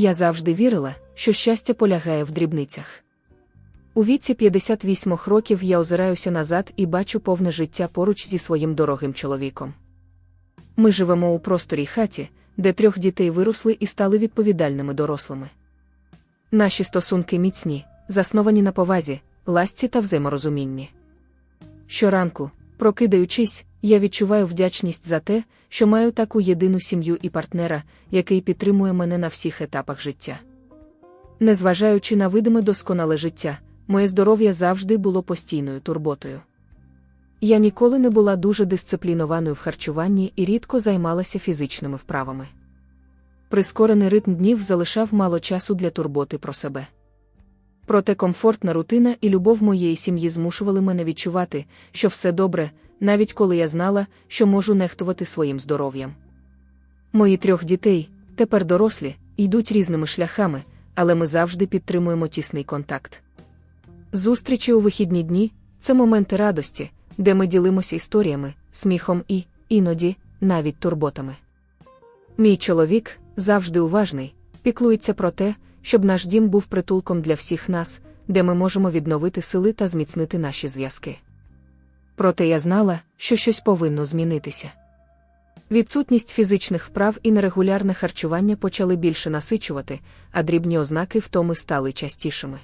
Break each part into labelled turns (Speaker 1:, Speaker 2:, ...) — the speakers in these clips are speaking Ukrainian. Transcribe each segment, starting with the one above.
Speaker 1: Я завжди вірила, що щастя полягає в дрібницях. У віці 58 років я озираюся назад і бачу повне життя поруч зі своїм дорогим чоловіком. Ми живемо у просторій хаті, де трьох дітей виросли і стали відповідальними дорослими. Наші стосунки міцні, засновані на повазі, ласці та взаєморозумінні. Щоранку, прокидаючись, я відчуваю вдячність за те, що маю таку єдину сім'ю і партнера, який підтримує мене на всіх етапах життя. Незважаючи на видиме досконале життя, моє здоров'я завжди було постійною турботою. Я ніколи не була дуже дисциплінованою в харчуванні і рідко займалася фізичними вправами. Прискорений ритм днів залишав мало часу для турботи про себе. Проте комфортна рутина і любов моєї сім'ї змушували мене відчувати, що все добре, навіть коли я знала, що можу нехтувати своїм здоров'ям. Мої трьох дітей, тепер дорослі, йдуть різними шляхами, але ми завжди підтримуємо тісний контакт. Зустрічі у вихідні дні це моменти радості, де ми ділимося історіями, сміхом і, іноді, навіть турботами. Мій чоловік завжди уважний, піклується про те, щоб наш дім був притулком для всіх нас, де ми можемо відновити сили та зміцнити наші зв'язки. Проте я знала, що щось повинно змінитися. Відсутність фізичних вправ і нерегулярне харчування почали більше насичувати, а дрібні ознаки втоми стали частішими.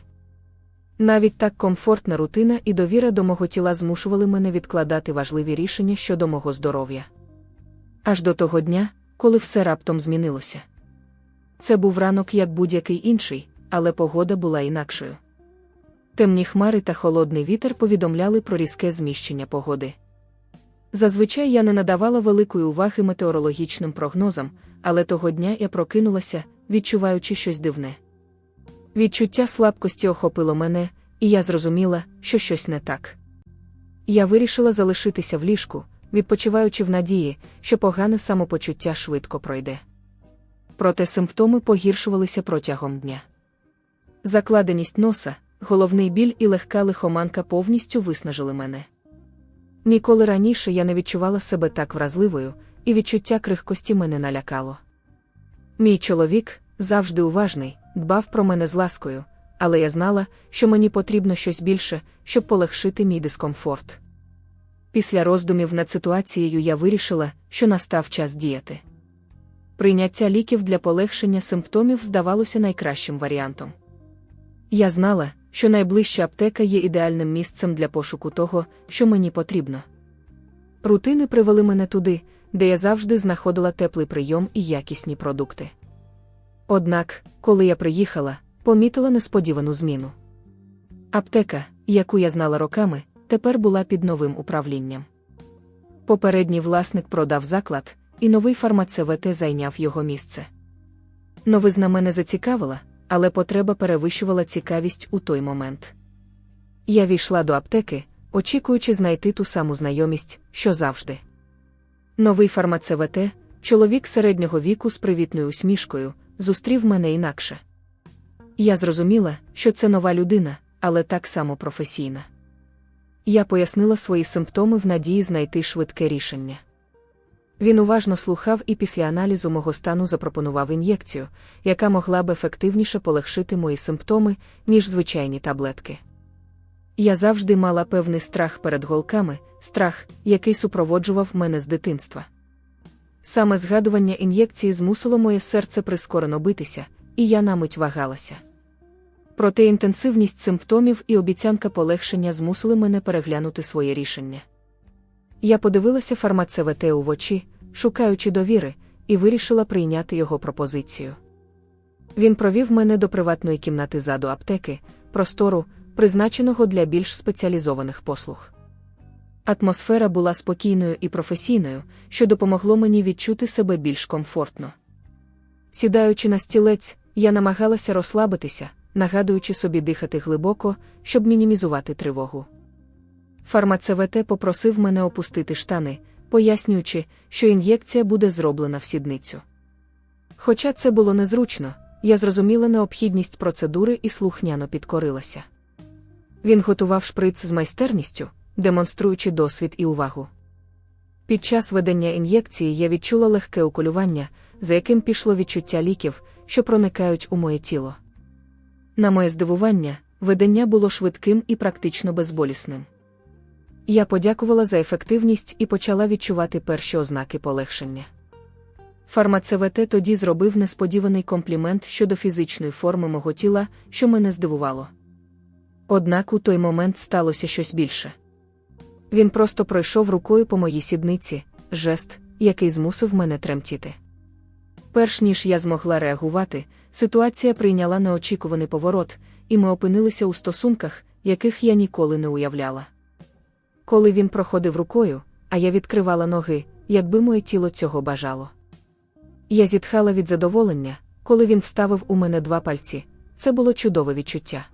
Speaker 1: Навіть так комфортна рутина і довіра до мого тіла змушували мене відкладати важливі рішення щодо мого здоров'я. Аж до того дня, коли все раптом змінилося. Це був ранок як будь-який інший, але погода була інакшою. Темні хмари та холодний вітер повідомляли про різке зміщення погоди. Зазвичай я не надавала великої уваги метеорологічним прогнозам, але того дня я прокинулася, відчуваючи щось дивне. Відчуття слабкості охопило мене, і я зрозуміла, що щось не так. Я вирішила залишитися в ліжку, відпочиваючи в надії, що погане самопочуття швидко пройде. Проте симптоми погіршувалися протягом дня. Закладеність носа, головний біль і легка лихоманка повністю виснажили мене. Ніколи раніше я не відчувала себе так вразливою, і відчуття крихкості мене налякало. Мій чоловік, завжди уважний, дбав про мене з ласкою, але я знала, що мені потрібно щось більше, щоб полегшити мій дискомфорт. Після роздумів над ситуацією я вирішила, що настав час діяти. Прийняття ліків для полегшення симптомів здавалося найкращим варіантом. Я знала, що найближча аптека є ідеальним місцем для пошуку того, що мені потрібно. Рутини привели мене туди, де я завжди знаходила теплий прийом і якісні продукти. Однак, коли я приїхала, помітила несподівану зміну. Аптека, яку я знала роками, тепер була під новим управлінням. Попередній власник продав заклад, і новий фармацевт зайняв його місце. Новизна мене зацікавила, але потреба перевищувала цікавість у той момент. Я війшла до аптеки, очікуючи знайти ту саму знайомість, що завжди. Новий фармацевт, чоловік середнього віку з привітною усмішкою, зустрів мене інакше. Я зрозуміла, що це нова людина, але так само професійна. Я пояснила свої симптоми в надії знайти швидке рішення. Він уважно слухав і після аналізу мого стану запропонував ін'єкцію, яка могла б ефективніше полегшити мої симптоми, ніж звичайні таблетки. Я завжди мала певний страх перед голками, страх, який супроводжував мене з дитинства. Саме згадування ін'єкції змусило моє серце прискорено битися, і я на мить вагалася. Проте інтенсивність симптомів і обіцянка полегшення змусили мене переглянути своє рішення. Я подивилася фармацевте в очі, шукаючи довіри, і вирішила прийняти його пропозицію. Він провів мене до приватної кімнати заду аптеки, простору, призначеного для більш спеціалізованих послуг. Атмосфера була спокійною і професійною, що допомогло мені відчути себе більш комфортно. Сідаючи на стілець, я намагалася розслабитися, нагадуючи собі дихати глибоко, щоб мінімізувати тривогу. Фармацевт попросив мене опустити штани, пояснюючи, що ін'єкція буде зроблена в сідницю. Хоча це було незручно, я зрозуміла необхідність процедури і слухняно підкорилася. Він готував шприц з майстерністю, демонструючи досвід і увагу. Під час ведення ін'єкції я відчула легке уколювання, за яким пішло відчуття ліків, що проникають у моє тіло. На моє здивування, видання було швидким і практично безболісним. Я подякувала за ефективність і почала відчувати перші ознаки полегшення. Фармацевт тоді зробив несподіваний комплімент щодо фізичної форми мого тіла, що мене здивувало. Однак у той момент сталося щось більше. Він просто пройшов рукою по моїй сідниці, жест, який змусив мене тремтіти. Перш ніж я змогла реагувати, ситуація прийняла неочікуваний поворот, і ми опинилися у стосунках, яких я ніколи не уявляла. Коли він проходив рукою, а я відкривала ноги, якби моє тіло цього бажало. Я зітхала від задоволення, коли він вставив у мене два пальці. Це було чудове відчуття.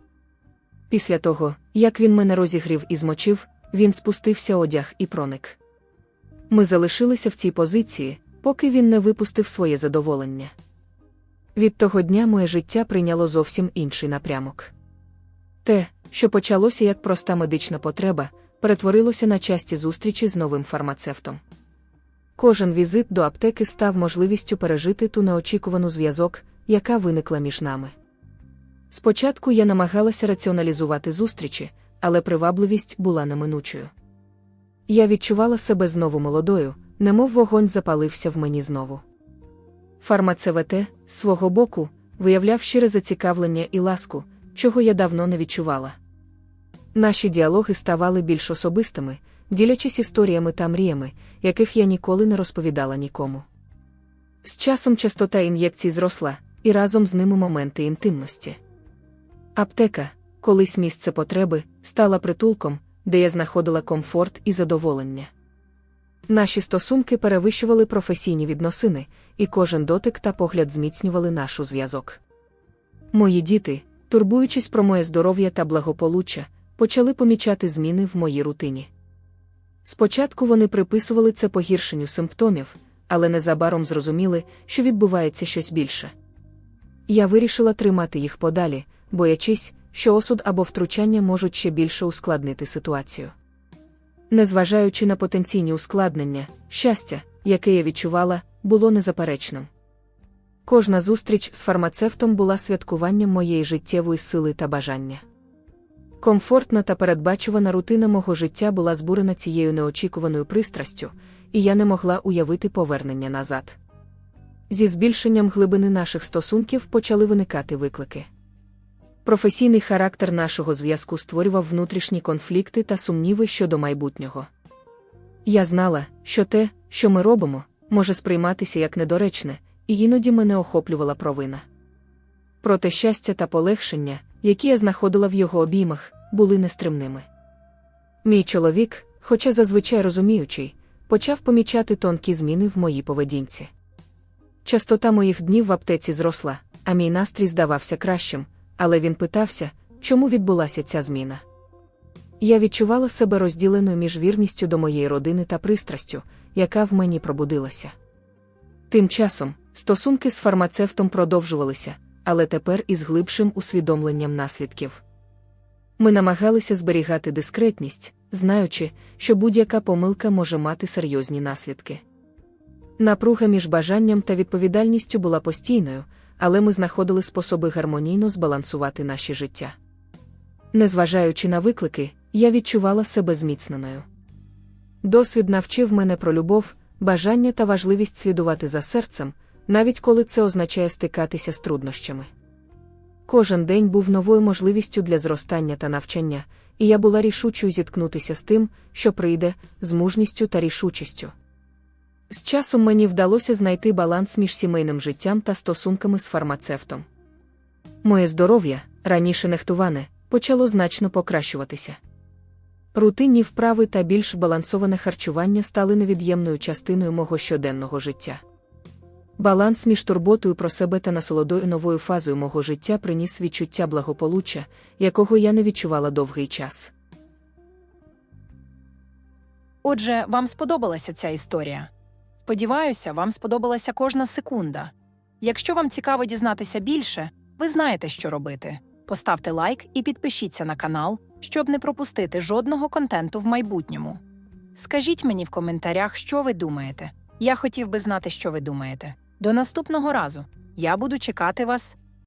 Speaker 1: Після того, як він мене розігрів і змочив, він спустився одяг і проник. Ми залишилися в цій позиції, поки він не випустив своє задоволення. Від того дня моє життя прийняло зовсім інший напрямок. Те, що почалося як проста медична потреба, перетворилося на часті зустрічі з новим фармацевтом. Кожен візит до аптеки став можливістю пережити ту неочікувану зв'язок, яка виникла між нами. Спочатку я намагалася раціоналізувати зустрічі, але привабливість була неминучою. Я відчувала себе знову молодою, немов вогонь запалився в мені знову. Фармацевт, з свого боку, виявляв щире зацікавлення і ласку, чого я давно не відчувала. Наші діалоги ставали більш особистими, ділячись історіями та мріями, яких я ніколи не розповідала нікому. З часом частота ін'єкцій зросла, і разом з ними моменти інтимності. Аптека, колись місце потреби, стала притулком, де я знаходила комфорт і задоволення. Наші стосунки перевищували професійні відносини, і кожен дотик та погляд зміцнювали нашу зв'язок. Мої діти, турбуючись про моє здоров'я та благополуччя, почали помічати зміни в моїй рутині. Спочатку вони приписували це погіршенню симптомів, але незабаром зрозуміли, що відбувається щось більше. Я вирішила тримати їх подалі, боячись, що осуд або втручання можуть ще більше ускладнити ситуацію. Незважаючи на потенційні ускладнення, щастя, яке я відчувала, було незаперечним. Кожна зустріч з фармацевтом була святкуванням моєї життєвої сили та бажання. Комфортна та передбачувана рутина мого життя була збурена цією неочікуваною пристрастю, і я не могла уявити повернення назад. Зі збільшенням глибини наших стосунків почали виникати виклики. Професійний характер нашого зв'язку створював внутрішні конфлікти та сумніви щодо майбутнього. Я знала, що те, що ми робимо, може сприйматися як недоречне, і іноді мене охоплювала провина. Проте щастя та полегшення, які я знаходила в його обіймах, були нестримними. Мій чоловік, хоча зазвичай розуміючий, почав помічати тонкі зміни в моїй поведінці. Частота моїх днів в аптеці зросла, а мій настрій здавався кращим, але він питався, чому відбулася ця зміна. Я відчувала себе розділеною між вірністю до моєї родини та пристрастю, яка в мені пробудилася. Тим часом стосунки з фармацевтом продовжувалися, але тепер із глибшим усвідомленням наслідків. Ми намагалися зберігати дискретність, знаючи, що будь-яка помилка може мати серйозні наслідки. Напруга між бажанням та відповідальністю була постійною, але ми знаходили способи гармонійно збалансувати наші життя. Незважаючи на виклики, я відчувала себе зміцненою. Досвід навчив мене про любов, бажання та важливість слідувати за серцем, навіть коли це означає стикатися з труднощами. Кожен день був новою можливістю для зростання та навчання, і я була рішучою зіткнутися з тим, що прийде, з мужністю та рішучістю. З часом мені вдалося знайти баланс між сімейним життям та стосунками з фармацевтом. Моє здоров'я, раніше нехтуване, почало значно покращуватися. Рутинні вправи та більш балансоване харчування стали невід'ємною частиною мого щоденного життя. Баланс між турботою про себе та насолодою новою фазою мого життя приніс відчуття благополуччя, якого я не відчувала довгий час.
Speaker 2: Отже, вам сподобалася ця історія. Сподіваюся, вам сподобалася кожна секунда. Якщо вам цікаво дізнатися більше, ви знаєте, що робити. Поставте лайк і підпишіться на канал, щоб не пропустити жодного контенту в майбутньому. Скажіть мені в коментарях, що ви думаєте. Я хотів би знати, що ви думаєте. До наступного разу! Я буду чекати вас